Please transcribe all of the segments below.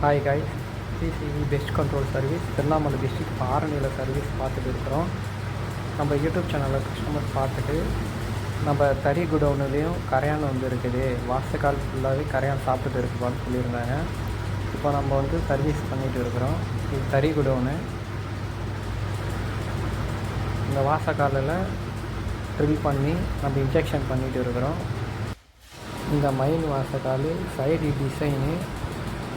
Hi guys CCV pest control service Tiruvannamalai district ஆரணியில் service பார்த்துட்டு இருக்கிறோம். நம்ம யூடியூப் சேனலில் கஸ்டமர் பார்த்துட்டு நம்ம தறி குடவுன்லேயும் கரையான் வந்து இருக்குது. வாசக்கால் ஃபுல்லாகவே கரையான் சாப்பிட்டுட்டு இருக்குப்பான்னு சொல்லியிருந்தாங்க. இப்போ நம்ம வந்து சர்வீஸ் பண்ணிகிட்டு இருக்கிறோம். இது தறி குடவுனு இந்த வாசக்காலில் ட்ரில் பண்ணி நம்ம இன்ஜெக்ஷன் பண்ணிகிட்டு இருக்கிறோம். இந்த மைன் வாசக்கால் சைடு டிசைனு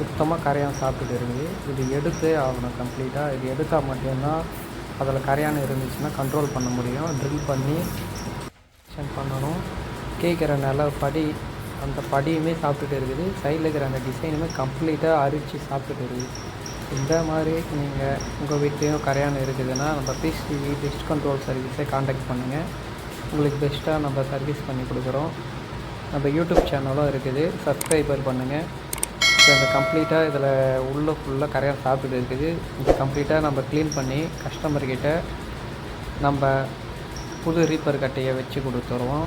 சுத்தமாக கரையான் சாப்பிட்டுட்டு இருக்குது இது எடுத்தே ஆகணும் கம்ப்ளீட்டாக இது எடுத்தால் மட்டும்தான் அதில் கரையான் இருந்துச்சுன்னா கண்ட்ரோல் பண்ண முடியும். ட்ரில் பண்ணி சென்ட் பண்ணணும். கேட்குற நில படி அந்த படியுமே சாப்பிட்டுட்டு இருக்குது. சைடில் இருக்கிற அந்த டிசைனுமே கம்ப்ளீட்டாக அரித்து சாப்பிட்டுட்டு இருக்குது. இந்த மாதிரி நீங்கள் உங்கள் வீட்லேயும் கரையான் இருக்குதுன்னா நம்ம பிசிவி பெஸ்ட் கண்ட்ரோல் சர்வீஸை காண்டாக்ட் பண்ணுங்கள் உங்களுக்கு பெஸ்ட்டாக நம்ம சர்வீஸ் பண்ணி கொடுக்குறோம். நம்ம யூடியூப் சேனலும் இருக்குது. சப்ஸ்கிரைபர் பண்ணுங்கள் இப்போ இந்த கம்ப்ளீட்டாக இதில் உள்ளே ஃபுல்லாக கரையாக சாப்பிட்டு இருக்குது. இது கம்ப்ளீட்டாக நம்ம க்ளீன் பண்ணி கஸ்டமர்கிட்ட நம்ம புது ரீப்பர் கட்டையை வச்சு கொடுத்துருவோம்.